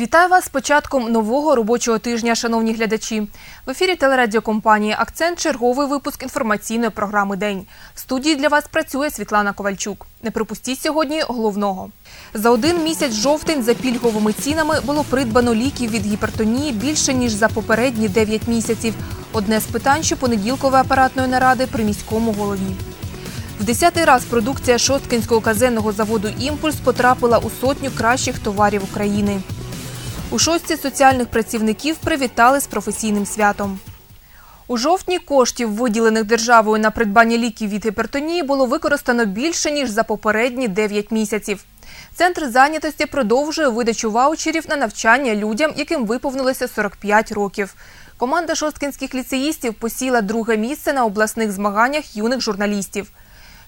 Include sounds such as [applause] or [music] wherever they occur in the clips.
Вітаю вас з початком нового робочого тижня, шановні глядачі. В ефірі телерадіокомпанії Акцент черговий випуск інформаційної програми День. В студії для вас працює Світлана Ковальчук. Не пропустіть сьогодні головного. За один місяць жовтень за пільговими цінами було придбано ліків від гіпертонії більше ніж за попередні 9 місяців. Одне з питань щопонеділкової апаратної наради при міському голові. В десятий раз продукція Шосткинського казенного заводу Імпульс потрапила у сотню кращих товарів України. У шостці соціальних працівників привітали з професійним святом. У жовтні коштів, виділених державою на придбання ліків від гіпертонії, було використано більше, ніж за попередні 9 місяців. Центр зайнятості продовжує видачу ваучерів на навчання людям, яким виповнилося 45 років. Команда шосткінських ліцеїстів посіла друге місце на обласних змаганнях юних журналістів.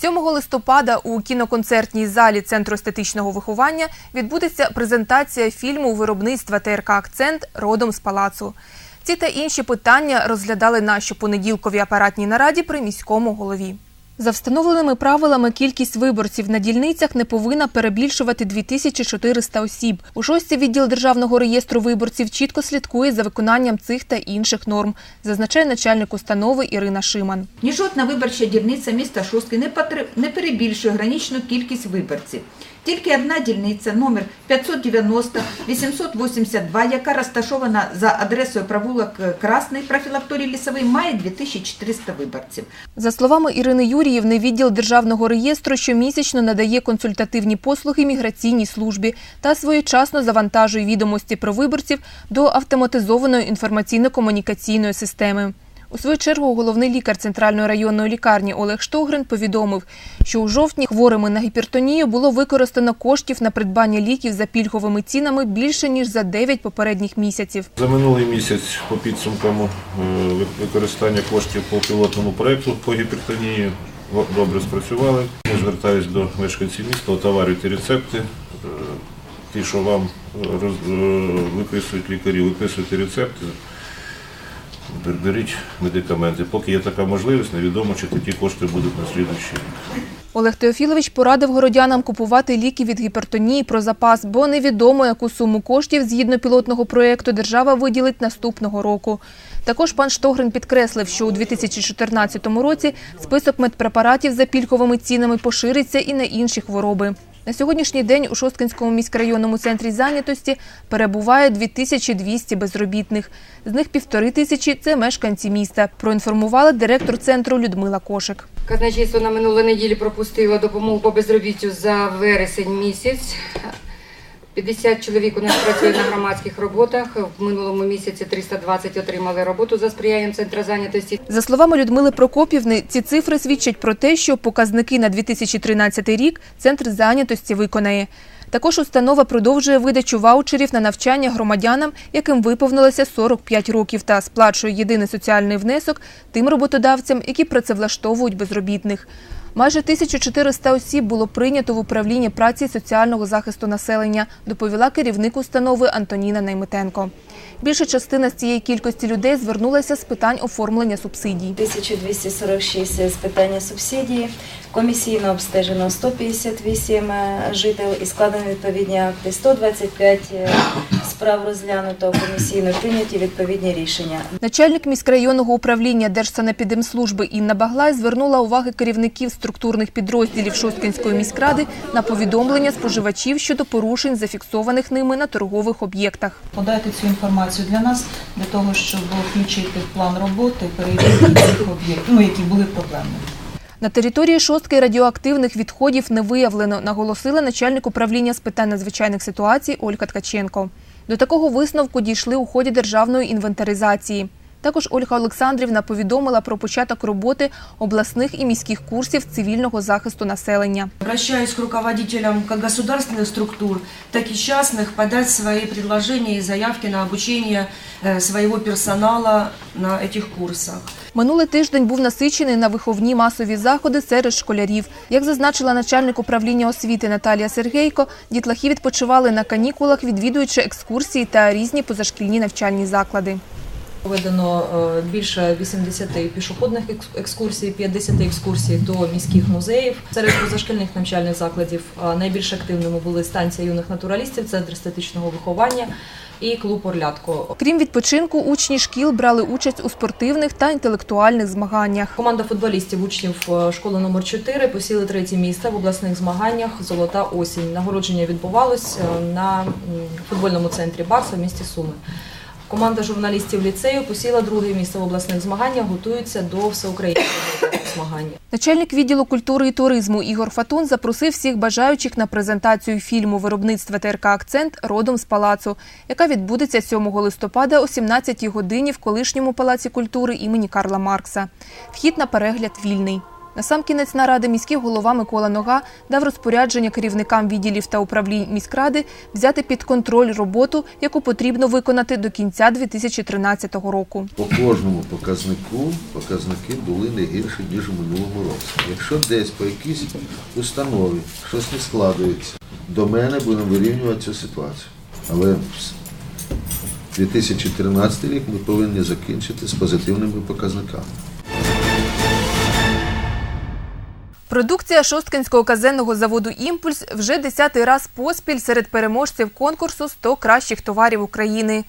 7 листопада у кіноконцертній залі Центру естетичного виховання відбудеться презентація фільму виробництва ТРК Акцент родом з палацу. Ці та інші питання розглядали на щопонеділковій апаратній нараді при міському голові. За встановленими правилами, кількість виборців на дільницях не повинна перебільшувати 2400 осіб. У шостій відділ Державного реєстру виборців чітко слідкує за виконанням цих та інших норм, зазначає начальник установи Ірина Шиман. Ні жодна виборча дільниця міста Шостки не, перебільшує граничну кількість виборців. Тільки одна дільниця, номер 590 882, яка розташована за адресою провулок Красний, профілакторій Лісовий, має 2400 виборців. За словами Ірини Юріївни, відділ Державного реєстру щомісячно надає консультативні послуги міграційній службі та своєчасно завантажує відомості про виборців до автоматизованої інформаційно-комунікаційної системи. У свою чергу головний лікар Центральної районної лікарні Олег Штогрин повідомив, що у жовтні хворими на гіпертонію було використано коштів на придбання ліків за пільговими цінами більше ніж за 9 попередніх місяців. За минулий місяць по підсумкам е, використання коштів по пілотному проєкту по гіпертонії добре спрацювали. Я звертаюся до мешканців міста, отоварюйте рецепти. Е, Ті, що вам е, виписують лікарі, виписуйте рецепти, беріть медикаменти. Поки є така можливість, невідомо, чи такі кошти будуть на слідуючий рік. Олег Теофілович порадив городянам купувати ліки від гіпертонії про запас, бо невідомо, яку суму коштів згідно пілотного проєкту держава виділить наступного року. Також пан Штогрин підкреслив, що у 2014 році список медпрепаратів за пільговими цінами пошириться і на інші хвороби. На сьогоднішній день у Шосткинському міськрайонному центрі зайнятості перебуває 2200 безробітних. З них півтори тисячі – це мешканці міста, проінформувала директор центру Людмила Кошик. Казначейство на минулої неділі пропустило допомогу по безробіттю за вересень місяць. 50 чоловік у нас працює на громадських роботах. В минулому місяці 320 отримали роботу за сприянням центру зайнятості. За словами Людмили Прокопівни, ці цифри свідчать про те, що показники на 2013 рік Центр зайнятості виконає. Також установа продовжує видачу ваучерів на навчання громадянам, яким виповнилося 45 років, та сплачує єдиний соціальний внесок тим роботодавцям, які працевлаштовують безробітних. Майже 1400 осіб було прийнято в управління праці і соціального захисту населення, доповіла керівник установи Антоніна Наймитенко. Більша частина з цієї кількості людей звернулася з питань оформлення субсидій. 1246 з питання субсидії. Комісійно обстежено 158 жителів і складені відповідні акти. 125 справ розглянуто комісійно прийняті відповідні рішення. Начальник міськрайонного управління Держсанепідемслужби Інна Баглай звернула уваги керівників структурних підрозділів Шосткінської міськради на повідомлення споживачів щодо порушень, зафіксованих ними на торгових об'єктах. подати цю інформацію для нас, для того, щоб включити в план роботи перевірки цих об'єктів, ну, які були проблемними. На території шостки радіоактивних відходів не виявлено, наголосила начальник управління з питань надзвичайних ситуацій Ольга Ткаченко. До такого висновку дійшли у ході державної інвентаризації. Також Ольга Олександрівна повідомила про початок роботи обласних і міських курсів цивільного захисту населення. Обращаюсь к руководителям как государственных структур, так и частных подать свои предложения и заявки на обучение э, своего персонала на этих курсах. Минулий тиждень був насичений на виховні масові заходи серед школярів. Як зазначила начальник управління освіти Наталія Сергейко, дітлахи відпочивали на канікулах, відвідуючи екскурсії та різні позашкільні навчальні заклади. Проведено е, більше 80 пішохідних екскурсій, 50 екскурсій до міських музеїв. Серед позашкільних навчальних закладів е, найбільш активними були станція юних натуралістів, центр естетичного виховання і клуб Орлятко. Крім відпочинку, учні шкіл брали участь у спортивних та інтелектуальних змаганнях. Команда футболістів учнів е, школи номер 4 посіли третє місце в обласних змаганнях Золота осінь. Нагородження відбувалось на футбольному центрі Барса в місті Суми. Команда журналістів ліцею посіла друге місце в обласних змаганнях, готується до всеукраїнського змагання. Начальник відділу культури і туризму Ігор Фатун запросив всіх бажаючих на презентацію фільму виробництва ТРК Акцент родом з палацу, яка відбудеться 7 листопада о 17 годині в колишньому палаці культури імені Карла Маркса. Вхід на перегляд вільний. Насамкінець наради міський голова Микола Нога дав розпорядження керівникам відділів та управлінь міськради взяти під контроль роботу, яку потрібно виконати до кінця 2013 року. По кожному показнику показники були не гірші, ніж у минулому році. Якщо десь по якійсь установі щось не складується, до мене будемо вирівнювати цю ситуацію. Але 2013 рік ми повинні закінчити з позитивними показниками. Продукція Шосткинського казенного заводу «Імпульс» вже десятий раз поспіль серед переможців конкурсу «100 кращих товарів України».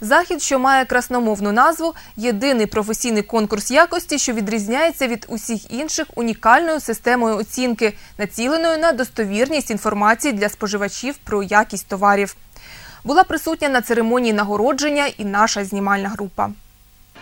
Захід, що має красномовну назву, єдиний професійний конкурс якості, що відрізняється від усіх інших унікальною системою оцінки, націленою на достовірність інформації для споживачів про якість товарів. Була присутня на церемонії нагородження і наша знімальна група.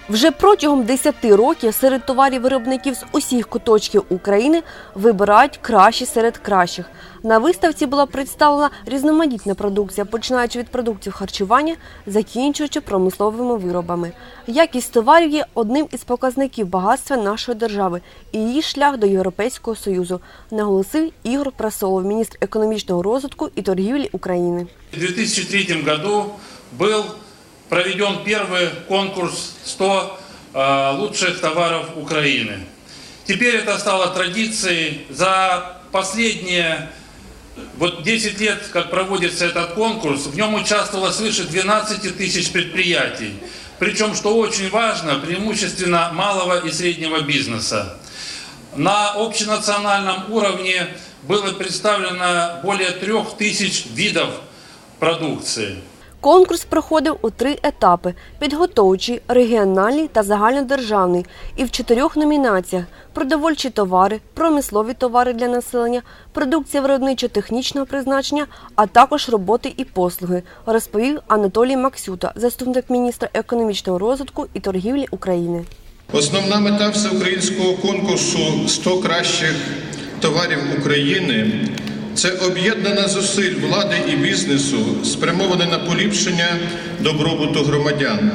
Вже протягом 10 років серед товарів виробників з усіх куточків України вибирають кращі серед кращих. На виставці була представлена різноманітна продукція, починаючи від продуктів харчування, закінчуючи промисловими виробами. Якість товарів є одним із показників багатства нашої держави і її шлях до Європейського Союзу, наголосив Ігор Прасолов, міністр економічного розвитку і торгівлі України. В 2003 году был проведен первый конкурс 100 э, лучших товаров Украины. Теперь это стало традицией. За последние вот 10 лет, как проводится этот конкурс, в нем участвовало свыше 12 тысяч предприятий. Причем, что очень важно, преимущественно малого и среднего бизнеса. На общенациональном уровне было представлено более трех тысяч видов продукции. Конкурс проходив у три етапи: підготовчий, регіональний та загальнодержавний, і в чотирьох номінаціях: продовольчі товари, промислові товари для населення, продукція виробничо-технічного призначення, а також роботи і послуги, розповів Анатолій Максюта, заступник міністра економічного розвитку і торгівлі України. Основна мета всеукраїнського конкурсу «100 кращих товарів України це об'єднана зусиль влади і бізнесу, спрямоване на поліпшення добробуту громадян,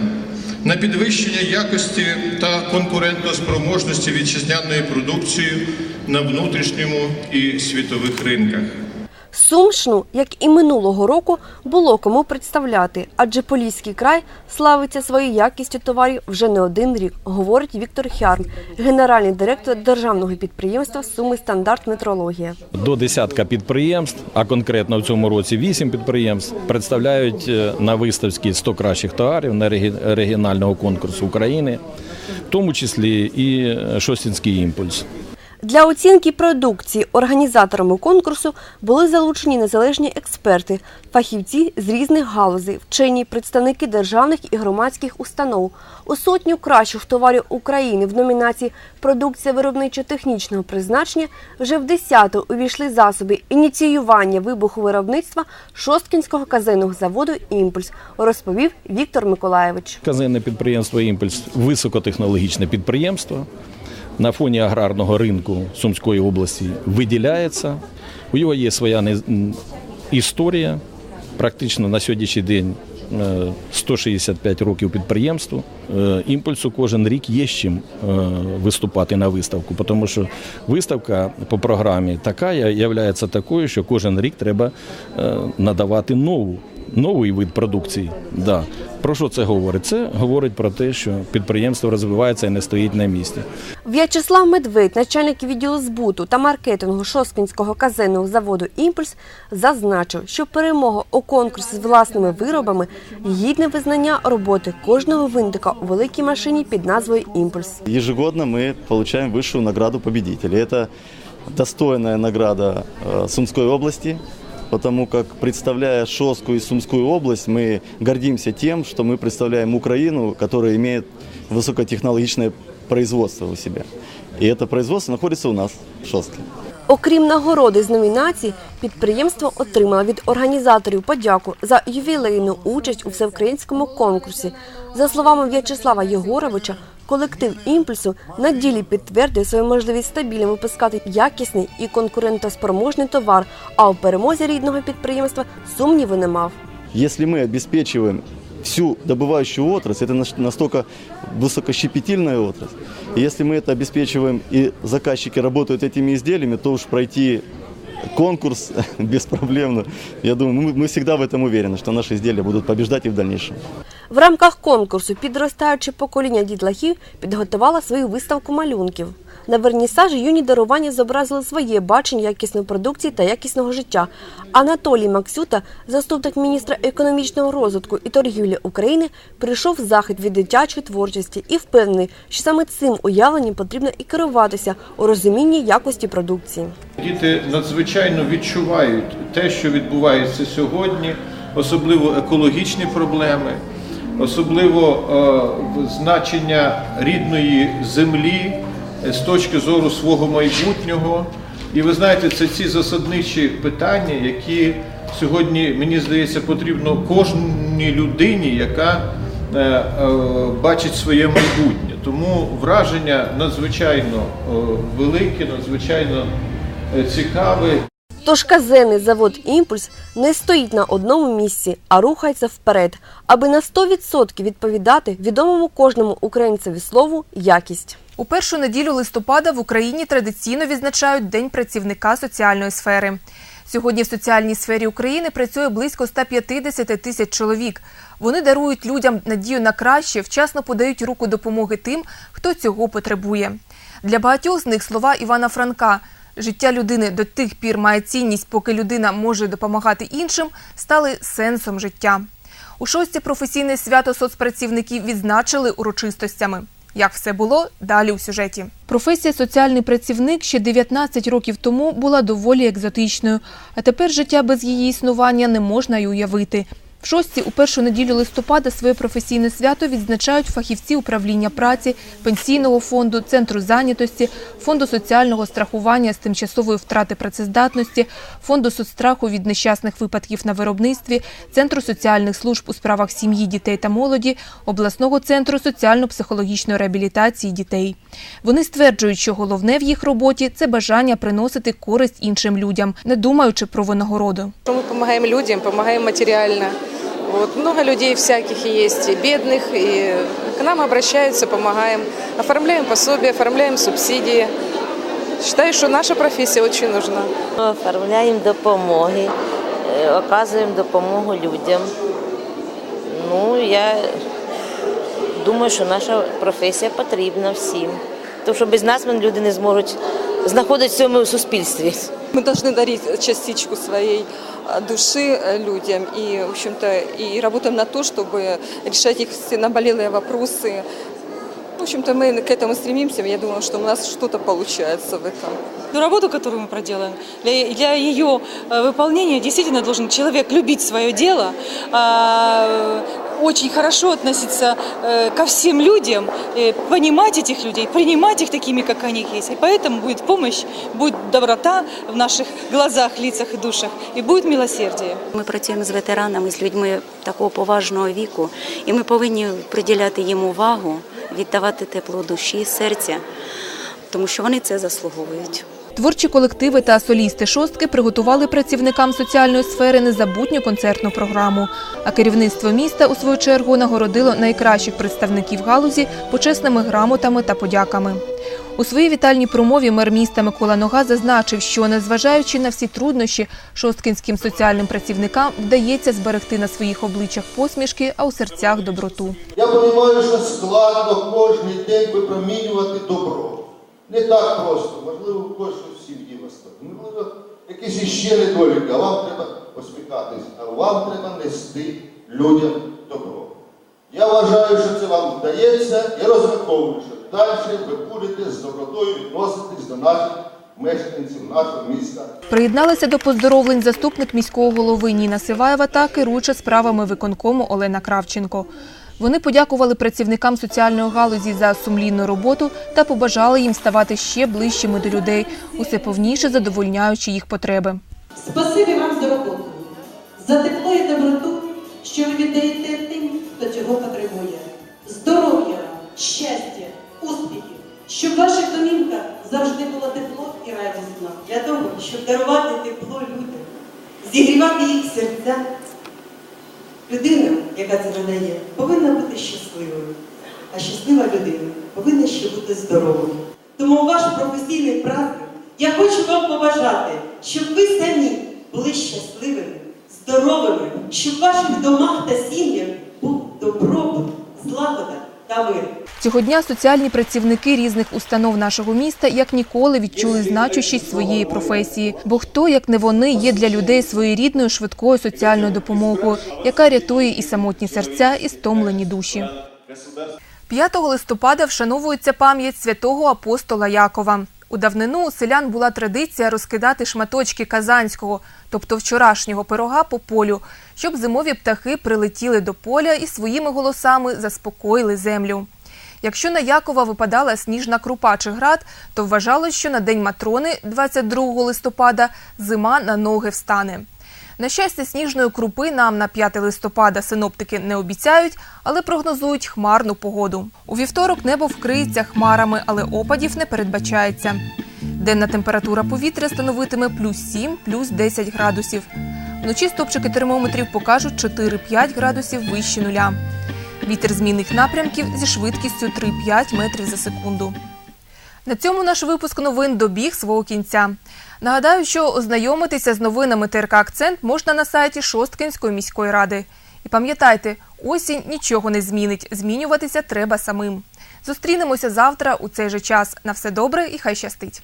на підвищення якості та конкурентоспроможності вітчизняної продукції на внутрішньому і світових ринках. Сумшну, як і минулого року, було кому представляти, адже Поліський край славиться своєю якістю товарів вже не один рік, говорить Віктор Хярн, генеральний директор державного підприємства Суми стандарт метрологія. До десятка підприємств, а конкретно в цьому році вісім підприємств, представляють е, на виставці 100 кращих товарів на регіонального конкурсу України, в тому числі і е, Шостінський імпульс. Для оцінки продукції організаторами конкурсу були залучені незалежні експерти, фахівці з різних галузей, вчені, представники державних і громадських установ. У сотню кращих товарів України в номінації Продукція виробничо-технічного призначення вже в десяту увійшли засоби ініціювання вибуху виробництва Шосткінського казенного заводу Імпульс, розповів Віктор Миколаєвич. Казенне підприємство Імпульс високотехнологічне підприємство. На фоні аграрного ринку Сумської області виділяється. У нього є своя історія. Практично на сьогоднішній день е, 165 років підприємству. Е, Імпульсу кожен рік є з чим е, виступати на виставку, тому що виставка по програмі така є такою, що кожен рік треба е, надавати нову новий вид продукції. Да. Про що це говорить? Це говорить про те, що підприємство розвивається і не стоїть на місці. В'ячеслав Медведь, начальник відділу збуту та маркетингу Шосткінського казенного заводу Імпульс, зазначив, що перемога у конкурсі з власними виробами гідне визнання роботи кожного винтика у великій машині під назвою Імпульс. Ежегодно мы получаем высшую награду победителя. Это достойная награда э, Сумской области, потому как, представляя Шоску и Сумскую область, мы гордимся тем, что мы представляем Украину, которая имеет высокотехнологичное производство у себя. И это производство находится у нас в Шостке. Окрім нагороди з номінацій, підприємство отримало від організаторів подяку за ювілейну участь у всеукраїнському конкурсі. За словами В'ячеслава Єгоровича, колектив імпульсу на ділі підтвердив свою можливість стабільно випускати якісний і конкурентоспроможний товар, а у перемозі рідного підприємства сумніву не мав. Если мы обеспечиваем всю добывающую отрасль, это наш- настолько высокощепетильная отрасль, и если мы это обеспечиваем и заказчики работают этими изделиями, то уж пройти конкурс [laughs] беспроблемно. Я думаю, мы, мы всегда в этом уверены, что наши изделия будут побеждать и в дальнейшем. В рамках конкурсу підростаюче покоління дітлахів підготувало свою виставку малюнків. На вернісажі юні дарування зобразили своє бачення якісної продукції та якісного життя. Анатолій Максюта, заступник міністра економічного розвитку і торгівлі України, прийшов в захід від дитячої творчості і впевнений, що саме цим уявленням потрібно і керуватися у розумінні якості продукції. Діти надзвичайно відчувають те, що відбувається сьогодні, особливо екологічні проблеми, особливо е, значення рідної землі е, з точки зору свого майбутнього. І ви знаєте, це ці засадничі питання, які сьогодні, мені здається, потрібно кожній людині, яка е, бачить своє майбутнє. Тому враження надзвичайно велике, надзвичайно цікаве. Тож казенний завод Імпульс не стоїть на одному місці, а рухається вперед, аби на 100% відповідати відомому кожному українцеві слову якість. У першу неділю листопада в Україні традиційно відзначають День працівника соціальної сфери. Сьогодні в соціальній сфері України працює близько 150 тисяч чоловік. Вони дарують людям надію на краще, вчасно подають руку допомоги тим, хто цього потребує. Для багатьох з них слова Івана Франка Життя людини до тих пір має цінність, поки людина може допомагати іншим, стали сенсом життя. У шості професійне свято соцпрацівників відзначили урочистостями. Як все було, далі у сюжеті. Професія соціальний працівник ще 19 років тому була доволі екзотичною, а тепер життя без її існування не можна й уявити. В шостці у першу неділю листопада своє професійне свято відзначають фахівці управління праці, пенсійного фонду, центру зайнятості, фонду соціального страхування з тимчасової втрати працездатності, фонду соцстраху від нещасних випадків на виробництві, центру соціальних служб у справах сім'ї, дітей та молоді, обласного центру соціально-психологічної реабілітації дітей. Вони стверджують, що головне в їх роботі це бажання приносити користь іншим людям, не думаючи про винагороду. Мы помогаем людям, помогаем материально. Вот. Много людей всяких и есть, и бедных, и к нам обращаются, помогаем. Оформляем пособия, оформляем субсидии. Считаю, что наша профессия очень нужна. Оформляємо допомоги, е, оказуємо допомогу людям. Ну, я думаю, що наша професія потрібна всім. Тому що без нас люди не зможуть знаходитися в цьому суспільстві. Мы должны дарить частичку своей души э, людям и, в общем-то, и работаем на то, чтобы решать их все наболелые вопросы. В общем-то, мы к этому стремимся. Я думаю, что у нас что-то получается в этом. Ту работу, которую мы проделаем, для, для ее э, выполнения действительно должен человек любить свое дело, а, очень хорошо относиться э, ко всем людям, э, понимать этих людей, принимать их такими, как они есть. И поэтому будет помощь, будет доброта в наших глазах, лицах и душах, и будет милосердие. Ми працюємо з ветеранами, з людьми такого поважного віку, і ми повинні приділяти їм увагу, віддавати тепло душі, серця, тому що вони це заслуговують. Творчі колективи та солісти шостки приготували працівникам соціальної сфери незабутню концертну програму. А керівництво міста у свою чергу нагородило найкращих представників галузі почесними грамотами та подяками. У своїй вітальній промові мер міста Микола Нога зазначив, що незважаючи на всі труднощі, шосткинським соціальним працівникам вдається зберегти на своїх обличчях посмішки, а у серцях доброту. Я розумію, що складно кожен день випромінювати добро. Не так просто. Можливо, в сім'ї вас так. Можливо, якісь іще недоліки, а вам треба посміхатись, а вам треба нести людям добро. Я вважаю, що це вам вдається і розраховую, що далі ви будете з добротою відноситись до наших мешканців нашого міста. Приєдналася до поздоровлень заступник міського голови Ніна Сиваєва та керуюча справами виконкому Олена Кравченко. Вони подякували працівникам соціальної галузі за сумлінну роботу та побажали їм ставати ще ближчими до людей, усе повніше задовольняючи їх потреби. Спасибі вам за роботу, за тепло і доброту, що ви віддаєте тим, хто цього потребує. Здоров'я, щастя, успіхів, щоб в ваших домівках завжди було тепло і радісно. Для того, щоб дарувати тепло людям, зігрівати їх серця. Людина, яка це надає, повинна бути щасливою. А щаслива людина повинна ще бути здоровою. Тому ваш професійний праздник я хочу вам побажати, щоб ви самі були щасливими, здоровими, щоб в ваших домах та сім'ях був добробут, злагода та мир. Цього дня соціальні працівники різних установ нашого міста як ніколи відчули значущість своєї професії. Бо хто, як не вони, є для людей своєрідною швидкою соціальною допомогою, яка рятує і самотні серця, і стомлені душі. 5 листопада вшановується пам'ять святого апостола Якова. У давнину селян була традиція розкидати шматочки казанського, тобто вчорашнього пирога по полю, щоб зимові птахи прилетіли до поля і своїми голосами заспокоїли землю. Якщо на Якова випадала сніжна крупа чи град, то вважалось, що на День Матрони, 22 листопада, зима на ноги встане. На щастя, сніжної крупи нам на 5 листопада синоптики не обіцяють, але прогнозують хмарну погоду. У вівторок небо вкриється хмарами, але опадів не передбачається. Денна температура повітря становитиме плюс 7, плюс 10 градусів. Вночі стопчики термометрів покажуть 4-5 градусів вище нуля. Вітер змінних напрямків зі швидкістю 3-5 метрів за секунду. На цьому наш випуск новин добіг свого кінця. Нагадаю, що ознайомитися з новинами ТРК Акцент можна на сайті Шосткинської міської ради. І пам'ятайте, осінь нічого не змінить. Змінюватися треба самим. Зустрінемося завтра у цей же час. На все добре і хай щастить.